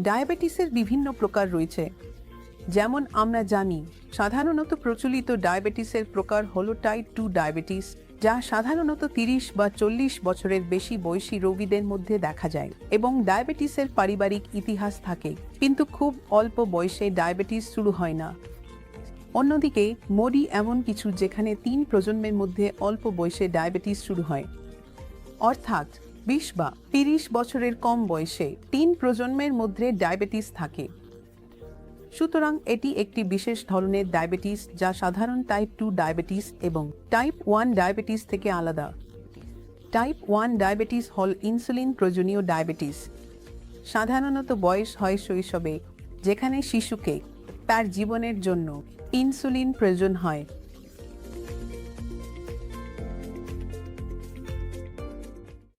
ডায়াবেটিসের বিভিন্ন প্রকার রয়েছে। যেমন আমরা জানি, সাধারণত প্রচলিত ডায়াবেটিসের প্রকার হল টাইপ টু ডায়াবেটিস যা সাধারণত তিরিশ বা চল্লিশ বছরের বেশি বয়সী রোগীদের মধ্যে দেখা যায় এবং ডায়াবেটিসের পারিবারিক ইতিহাস থাকে। কিন্তু খুব অল্প বয়সে ডায়াবেটিস শুরু হয় না। অন্যদিকে, মোডি এমন কিছু যেখানে তিন প্রজন্মের মধ্যে অল্প বয়সে ডায়াবেটিস শুরু হয়। অর্থাৎ বিশ বা তিরিশ বছরের কম বয়সে তিন প্রজন্মের মধ্যে ডায়াবেটিস থাকে। সুতরাং এটি একটি বিশেষ ধরনের ডায়াবেটিস যা সাধারণ টাইপ টু ডায়াবেটিস এবং টাইপ ওয়ান ডায়াবেটিস থেকে আলাদা। টাইপ ওয়ান ডায়াবেটিস হল ইনসুলিন প্রয়োজনীয় ডায়াবেটিস। সাধারণত বয়স হয় শৈশবে, যেখানে শিশুকে তার জীবনের জন্য ইনসুলিন প্রয়োজন হয়।